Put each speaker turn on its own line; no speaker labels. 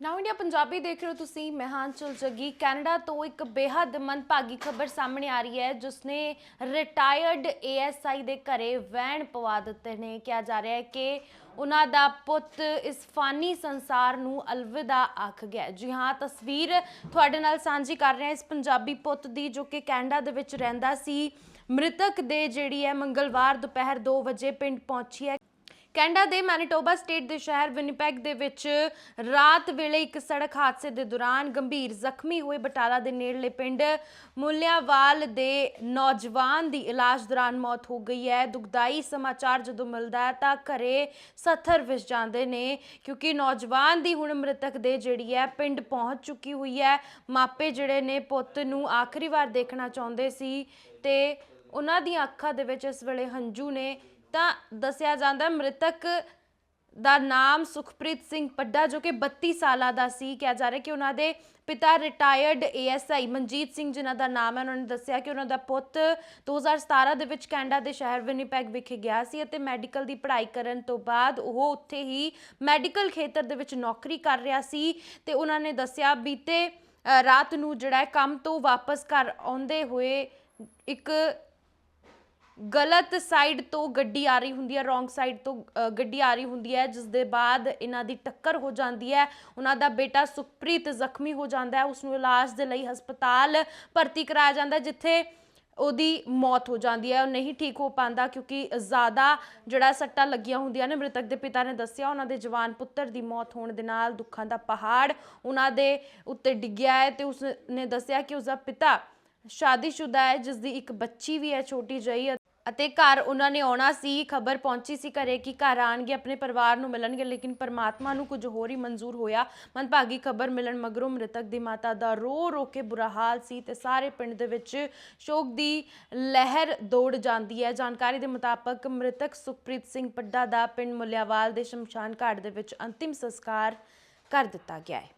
ਨਾਓ India Punjabi ਦੇਖ ਰਹੇ ਹੋ ਤੁਸੀਂ ਮੈਂ ਚੁਲ ਜੱਗੀ। ਕੈਨੇਡਾ ਤੋਂ ਇੱਕ ਬੇਹੱਦ ਮੰਦਭਾਗੀ ਖਬਰ ਸਾਹਮਣੇ ਆ ਰਹੀ ਹੈ ਜਿਸ ਨੇ ਰਿਟਾਇਰਡ ਏਐਸਆਈ ਦੇ ਘਰੇ ਵੈਣ ਪਵਾ ਦਿੱਤੇ ਨੇ। ਕਿਹਾ ਜਾ ਰਿਹਾ ਹੈ ਕਿ ਉਹਨਾਂ ਦਾ ਪੁੱਤ ਇਸ ਫਾਨੀ ਸੰਸਾਰ ਨੂੰ ਅਲਵਿਦਾ ਆਖ ਗਿਆ ਜੀ ਹਾਂ, ਤਸਵੀਰ ਤੁਹਾਡੇ ਨਾਲ ਸਾਂਝੀ ਕਰ ਰਹੇ ਹਾਂ। ਇਸ ਪੰਜਾਬੀ ਪੁੱਤ ਦੀ, ਜੋ ਕਿ ਕੈਨੇਡਾ ਦੇ ਵਿੱਚ ਰਹਿੰਦਾ ਸੀ, ਮ੍ਰਿਤਕ ਦੇ ਜਿਹੜੀ ਹੈ, ਮੰਗਲਵਾਰ ਦੁਪਹਿਰ 2 ਵਜੇ ਪਿੰਡ ਪਹੁੰਚੀ ਹੈ। ਕੈਨੇਡਾ ਦੇ ਮੈਨੀਟੋਬਾ ਸਟੇਟ ਦੇ ਸ਼ਹਿਰ ਵਿਨੀਪੈਗ ਦੇ ਵਿੱਚ ਰਾਤ ਵੇਲੇ ਇੱਕ ਸੜਕ ਹਾਦਸੇ ਦੇ ਦੌਰਾਨ ਗੰਭੀਰ ਜ਼ਖਮੀ ਹੋਏ ਬਟਾਲਾ ਦੇ ਨੇੜਲੇ ਪਿੰਡ ਮੁੱਲਿਆਵਾਲ ਦੇ ਨੌਜਵਾਨ ਦੀ ਇਲਾਜ ਦੌਰਾਨ ਮੌਤ ਹੋ ਗਈ ਹੈ। ਦੁਖਦਾਈ ਸਮਾਚਾਰ ਜਦੋਂ ਮਿਲਦਾ ਹੈ ਤਾਂ ਘਰੇ ਸੱਥਰ ਵਿਸ ਜਾਂਦੇ ਨੇ, ਕਿਉਂਕਿ ਨੌਜਵਾਨ ਦੀ ਹੁਣ ਮ੍ਰਿਤਕ ਦੇ ਜਿਹੜੀ ਹੈ ਪਿੰਡ ਪਹੁੰਚ ਚੁੱਕੀ ਹੋਈ ਹੈ। ਮਾਪੇ ਜਿਹੜੇ ਨੇ ਪੁੱਤ ਨੂੰ ਆਖਰੀ ਵਾਰ ਦੇਖਣਾ ਚਾਹੁੰਦੇ ਸੀ ਤੇ ਉਹਨਾਂ ਦੀਆਂ ਅੱਖਾਂ ਦੇ ਵਿੱਚ ਇਸ ਵੇਲੇ ਹੰਝੂ ਨੇ। ਤਾਂ ਦੱਸਿਆ ਜਾਂਦਾ ਮ੍ਰਿਤਕ ਦਾ ਨਾਮ ਸੁਖਪ੍ਰੀਤ ਸਿੰਘ ਪੱਡਾ ਜੋ ਕਿ 32 ਸਾਲਾਂ ਦਾ ਸੀ, ਕਿਹਾ ਜਾ ਰਿਹਾ ਕਿ ਉਹਨਾਂ ਦੇ ਪਿਤਾ ਰਿਟਾਇਰਡ ਏਐਸਆਈ ਮਨਜੀਤ ਸਿੰਘ ਜਿਨ੍ਹਾਂ ਦਾ ਨਾਮ ਹੈ, ਉਹਨਾਂ ਨੇ ਦੱਸਿਆ ਕਿ ਉਹਨਾਂ ਦਾ ਪੁੱਤ 2017 ਦੇ ਵਿੱਚ ਕੈਨੇਡਾ ਦੇ ਸ਼ਹਿਰ ਵਿਨੀਪੈਗ ਵਿਖੇ ਗਿਆ ਸੀ ਅਤੇ ਮੈਡੀਕਲ ਦੀ ਪੜ੍ਹਾਈ ਕਰਨ ਤੋਂ ਬਾਅਦ ਉਹ ਉੱਥੇ ਹੀ ਮੈਡੀਕਲ ਖੇਤਰ ਦੇ ਵਿੱਚ ਨੌਕਰੀ ਕਰ ਰਿਹਾ ਸੀ ਤੇ ਉਹਨਾਂ ਨੇ ਦੱਸਿਆ ਬੀਤੇ ਰਾਤ ਨੂੰ ਜਿਹੜਾ ਕੰਮ ਤੋਂ ਵਾਪਸ ਘਰ ਆਉਂਦੇ ਹੋਏ ਇੱਕ ਗਲਤ ਸਾਈਡ ਤੋਂ ਗੱਡੀ ਆ ਰਹੀ ਹੁੰਦੀ ਹੈ ਰੋਂਗ ਸਾਈਡ ਤੋਂ ਗੱਡੀ ਆ ਰਹੀ ਹੁੰਦੀ ਹੈ ਜਿਸ ਦੇ ਬਾਅਦ ਇਹਨਾਂ ਦੀ ਟੱਕਰ ਹੋ ਜਾਂਦੀ ਹੈ, ਉਹਨਾਂ ਦਾ ਬੇਟਾ ਸੁਖਪ੍ਰੀਤ ਜ਼ਖਮੀ ਹੋ ਜਾਂਦਾ ਹੈ ਉਸ ਨੂੰ ਇਲਾਜ ਦੇ ਲਈ ਹਸਪਤਾਲ ਭਰਤੀ ਕਰਾਇਆ ਜਾਂਦਾ ਜਿੱਥੇ ਉਹਦੀ ਮੌਤ ਹੋ ਜਾਂਦੀ ਹੈ, ਉਹ ਨਹੀਂ ਠੀਕ ਹੋ ਪਾਉਂਦਾ ਕਿਉਂਕਿ ਜ਼ਿਆਦਾ ਜਿਹੜਾ ਸੱਟਾਂ ਲੱਗੀਆਂ ਹੁੰਦੀਆਂ ਨੇ, ਮ੍ਰਿਤਕ ਦੇ ਪਿਤਾ ਨੇ ਦੱਸਿਆ, ਉਹਨਾਂ ਦੇ ਜਵਾਨ ਪੁੱਤਰ ਦੀ ਮੌਤ ਹੋਣ ਦੇ ਨਾਲ ਦੁੱਖਾਂ ਦਾ ਪਹਾੜ ਉਹਨਾਂ ਦੇ ਉੱਤੇ ਡਿੱਗਿਆ ਹੈ ਤੇ ਉਸ ਨੇ ਦੱਸਿਆ ਕਿ ਉਸ ਦਾ ਪਿਤਾ ਸ਼ਾਦੀशुदा ਹੈ ਜਿਸ ਦੀ ਇੱਕ ਬੱਚੀ ਵੀ ਹੈ, ਛੋਟੀ ਜਿਹੀ ਅਤੇ ਘਰ ਉਹਨਾਂ ਨੇ ਆਉਣਾ ਸੀ, ਖਬਰ ਪਹੁੰਚੀ ਸੀ ਘਰੇ ਕਿ ਘਰ ਆਣਗੇ ਆਪਣੇ ਪਰਿਵਾਰ ਨੂੰ ਮਿਲਣਗੇ, ਲੇਕਿਨ ਪਰਮਾਤਮਾ ਨੂੰ ਕੁਝ ਹੋਰ ਹੀ ਮਨਜ਼ੂਰ ਹੋਇਆ। ਮਨਭਾਗੀ ਖਬਰ ਮਿਲਣ ਮਗਰੋਂ ਮ੍ਰਿਤਕ ਦੀ ਮਾਤਾ ਦਾ ਰੋ ਰੋ ਕੇ ਬੁਰਾ ਹਾਲ ਸੀ ਤੇ ਸਾਰੇ ਪਿੰਡ ਦੇ ਵਿੱਚ ਸ਼ੋਕ ਦੀ ਲਹਿਰ ਦੌੜ ਜਾਂਦੀ ਹੈ। ਜਾਣਕਾਰੀ ਦੇ ਮੁਤਾਬਕ ਮ੍ਰਿਤਕ ਸੁਖਪ੍ਰੀਤ ਸਿੰਘ ਪੱਡਾ ਦਾ ਪਿੰਡ ਮੁੱਲਿਆਵਾਲ ਦੇ ਸ਼ਮਸ਼ਾਨ ਘਾਟ ਦੇ ਵਿੱਚ ਅੰਤਿਮ ਸੰਸਕਾਰ ਕਰ ਦਿੱਤਾ ਗਿਆ ਹੈ।